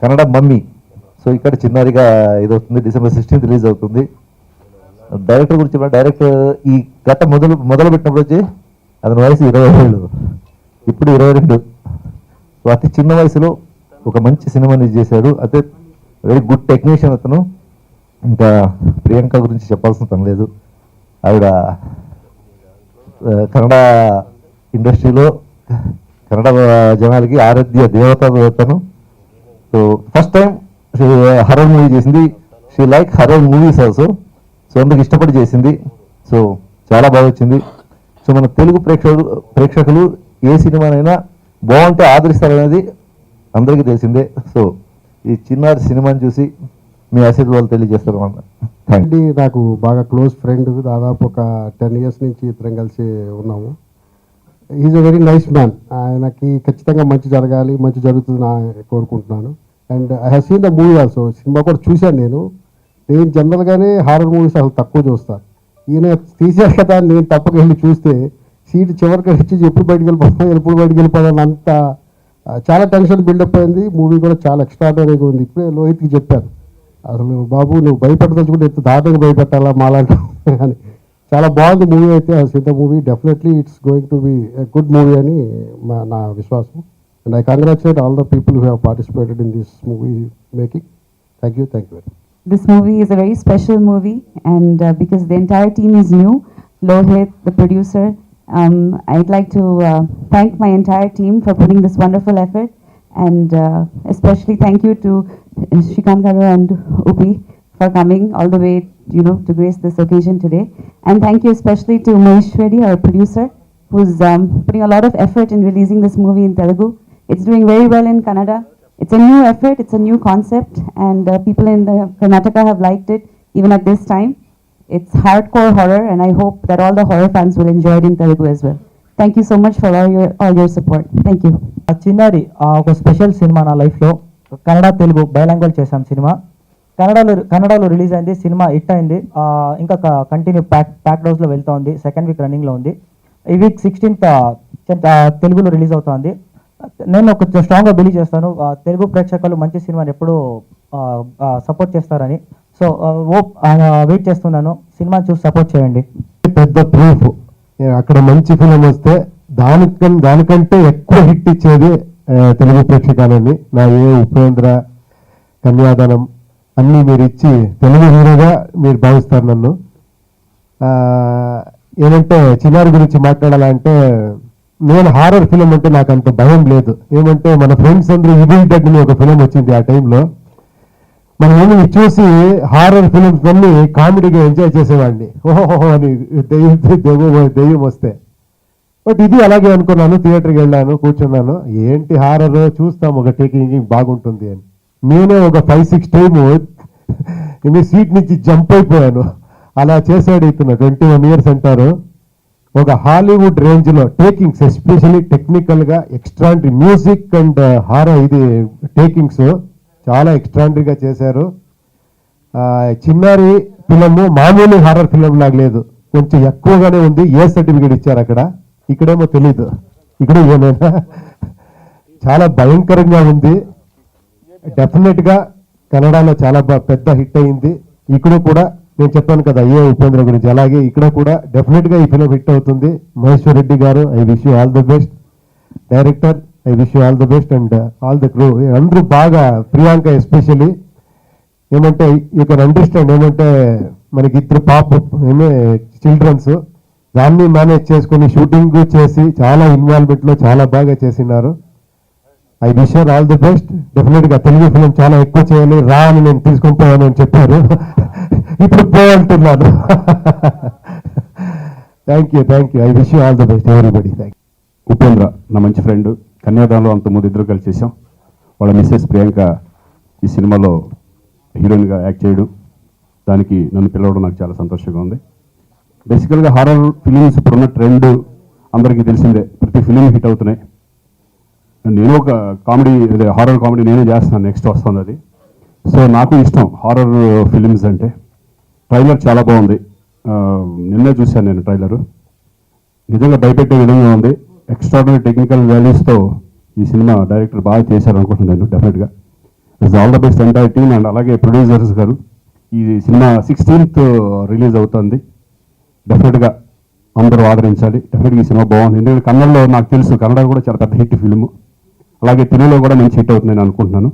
Kannada mummy. So ఇక్కడ చిన్నారిగా ఇది అవుతుంది డిసెంబర్ సిక్స్టీన్త్ రిలీజ్ అవుతుంది. డైరెక్టర్ గురించి డైరెక్టర్ ఈ గత మొదలు మొదలు పెట్టినప్పుడు వచ్చి అతని వయసు ఇరవై ఏళ్ళు. ఇప్పుడు ఇరవై రెండు. సో అతి చిన్న వయసులో ఒక మంచి సినిమాని చేశాడు అదే వెరీ గుడ్ టెక్నీషియన్ అతను. ఇంకా ప్రియాంక గురించి చెప్పాల్సిన పని లేదు. ఆవిడ కన్నడ ఇండస్ట్రీలో కన్నడ జనాలకి ఆరాధ్య దేవత so first time horror movie చేసింది. She like horror movies also so అందుకు ఇష్టపడి చేసింది. సో చాలా బాగా వచ్చింది. సో మన తెలుగు ప్రేక్షకులు ప్రేక్షకులు ఏ సినిమానైనా బాగుంటే ఆదరిస్తారనేది అందరికీ తెలిసిందే. సో ఈ చిన్నారి సినిమాని చూసి మీ ఆశీర్వాదాలు తెలియజేస్తారు అన్నమాట అండి నాకు బాగా క్లోజ్ ఫ్రెండ్ దాదాపు ఒక టెన్ ఇయర్స్ నుంచి ఇద్దరం కలిసి ఉన్నాము. Is a very nice man ఆయనకి ఖచ్చితంగా మంచి జరగాలి మంచి జరుగుతుంది నా కోరుకుంటున్నాను. And I have seen the movie also cinema కూడా చూశాను నేను. నేను జనరల్గానే హారర్ మూవీస్ అసలు తక్కువ చూస్తాను ఈయన తీసే కదా నేను తప్పక వెళ్ళి చూస్తే సీట్ చివరికి వచ్చి ఎప్పుడు బయటకు వెళ్ళిపోతాను ఎప్పుడు బయటకు వెళ్ళిపోతాను అంత చాలా టెన్షన్ బిల్డప్ అయింది. మూవీ కూడా చాలా ఎక్స్ట్రాడనరీగా ఉంది. ఇప్పుడే లోహిత్కి చెప్పాను. అసలు బాబు నువ్వు భయపెట్టదలుచుకుంటే ఎంత దాటంగా భయపెట్టాలా మాలాంటి అని చాలా బాగుంది మూవీ అయితే ఆ సిద్ధ movie definitely it's going to be good movie అని మా నా విశ్వాసం and I congratulate all the people who have participated in this movie making thank you thank you very This movie is a very special movie, and uh, because the entire team is new, Lohit, the producer, um, I'd like to uh, thank my entire team for putting this wonderful effort, and uh, especially thank you to uh, Shrikant and Upi for coming all the way, you know, to grace this occasion today, and thank you especially to Maheshwari, our producer, who's um, putting a lot of effort in releasing this movie in Telugu. It's doing very well in Kannada. It's a new effort, it's a new concept, and uh, people in the Karnataka have liked it even at this time. It's hardcore horror, and I hope that all the horror fans will enjoy it in Telugu as well. Thank you so much for all your all your support. Thank you. ఆ చిన్నారి ఒక special cinema నా లైఫ్లో. కన్నడ తెలుగు బైలాంగ్వేజ్ చేశాం cinema. కన్నడలో కన్నడలో release అయింది cinema hit అయింది. ఇంకా కంటిన్యూ ప్యాక్ ప్యాక్ డౌస్లో వెళ్తూ ఉంది సెకండ్ వీక్ రన్నింగ్లో ఉంది. ఈ వీక్ సిక్స్టీన్త్ తెలుగులో రిలీజ్ అవుతోంది నేను ఒక స్ట్రాంగ్గా బిలీవ్ చేస్తాను. తెలుగు ప్రేక్షకులు మంచి సినిమాని ఎప్పుడూ సపోర్ట్ చేస్తారని. సో ఓప్ వెయిట్ చేస్తున్నాను. సినిమా చూసి సపోర్ట్ చేయండి. పెద్ద ప్రూఫ్ అక్కడ మంచి ఫిలిం వస్తే దానికం దానికంటే ఎక్కువ హిట్ ఇచ్చేది తెలుగు ప్రేక్షకాలని నా ఏ ఉపేంద్ర కన్యాదానం అన్నీ మీరు ఇచ్చి తెలుగు హీరోగా మీరు భావిస్తారు నన్ను. ఏమంటే చిన్నారి గురించి మాట్లాడాలంటే నేను హారర్ ఫిలిం అంటే నాకు అంత భయం లేదు. ఏమంటే మన ఫ్రెండ్స్ అందరూ ఇబుల్ డెడ్ అని ఒక ఫిలిం వచ్చింది ఆ టైంలో. మనం ఏమి చూసి హారర్ ఫిలిమ్స్ అన్ని కామెడీగా ఎంజాయ్ చేసేవాడిని. ఓహో అని దెయ్యం దెయ్యం దెయ్యం వస్తే. బట్ ఇది అలాగే అనుకున్నాను థియేటర్కి వెళ్ళాను కూర్చున్నాను. ఏంటి హారర్ చూస్తాం ఒక టేకింగ్ బాగుంటుంది అని. నేనే ఒక ఫైవ్ సిక్స్ టైమ్ మీ సీట్ నుంచి జంప్ అయిపోయాను. అలా చేశాడు ఇతను ట్వంటీ వన్ ఇయర్స్ అంటారు. ఒక హాలీవుడ్ రేంజ్లో టేకింగ్స్ ఎస్పెషలీ టెక్నికల్గా ఎక్స్ట్రాండరీ మ్యూజిక్ అండ్ హారర్ ఇది టేకింగ్స్ చాలా ఎక్స్ట్రాండరీగా చేశారు. చిన్నారి ఫిలము మామూలు హారర్ ఫిలం లాగలేదు. కొంచెం ఎక్కువగానే ఉంది. ఏ సర్టిఫికేట్ ఇచ్చారు అక్కడ? ఇక్కడేమో తెలీదు. ఇక్కడ ఏమైనా? చాలా భయంకరంగా ఉంది. డెఫినెట్గా కన్నడలో చాలా పెద్ద హిట్ అయింది. ఇక్కడ కూడా నేను చెప్పాను కదా అయ్యే ఉపేంద్ర గురించి. అలాగే ఇక్కడ కూడా డెఫినెట్గా ఈ ఫిలిం హిట్ అవుతుంది. Maheshwar Reddy garu I wish you all the best director I wish you all the best and all the crew అందరూ బాగా ప్రియాంక ఎస్పెషల్లీ ఏమంటే యూ కెన్ అండర్స్టాండ్ ఏమంటే మనకి ఇద్దరు పాప ఏమే చిల్డ్రన్స్ దాన్ని మేనేజ్ చేసుకుని షూటింగ్ చేసి చాలా ఇన్వాల్వ్మెంట్లో చాలా బాగా చేసినారు. I wish all the best డెఫినెట్గా తెలుగు ఫిలిం చాలా ఎక్కువ చేయాలి. రా అని నేను తీసుకొని పోయాను అని చెప్పారు. ఇప్పుడు పోయంటున్నాను thank you thank you I wish all the best everybody thank Upendra నా మంచి ఫ్రెండ్ కన్యాదానంలో అంతకుముందు ఇద్దరు కలిసి చేసాం వాళ్ళ మిస్సెస్ ప్రియాంక ఈ సినిమాలో హీరోయిన్గా యాక్ట్ చేయడం. దానికి నన్ను పిలవడం నాకు చాలా సంతోషంగా ఉంది. బేసికల్గా హారర్ ఫిలిమ్స్ ఇప్పుడున్న ట్రెండ్ అందరికీ తెలిసిందే. ప్రతి ఫిలిం హిట్ అవుతున్నాయి. నేను ఒక కామెడీ అదే హారర్ కామెడీ నేనే చేస్తాను. నెక్స్ట్ వస్తుంది అది. సో నాకు ఇష్టం హారర్ ఫిలిమ్స్ అంటే. ట్రైలర్ చాలా బాగుంది. నిన్నే చూశాను నేను ట్రైలరు. నిజంగా భయపెట్టే విధంగా ఉంది. ఎక్స్ట్రాడనరీ టెక్నికల్ వాల్యూస్తో ఈ సినిమా డైరెక్టర్ బాగా చేశారు అనుకుంటున్నాను డెఫినెట్గా it's all the best entire team and అలాగే ప్రొడ్యూసర్స్ గారు. ఈ సినిమా సిక్స్టీన్త్ రిలీజ్ అవుతుంది. డెఫినెట్గా అందరూ ఆదరించాలి. డెఫినెట్గా ఈ సినిమా బాగుంది. ఎందుకంటే కన్నడలో నాకు తెలుసు కన్నడ కూడా చాలా పెద్ద హిట్ ఫిల్మ్. అలాగే తెలుగులో కూడా మంచి హిట్ అవుతుంది నేను అనుకుంటున్నాను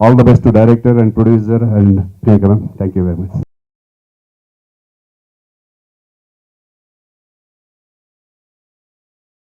all the best director and producer and thank you very much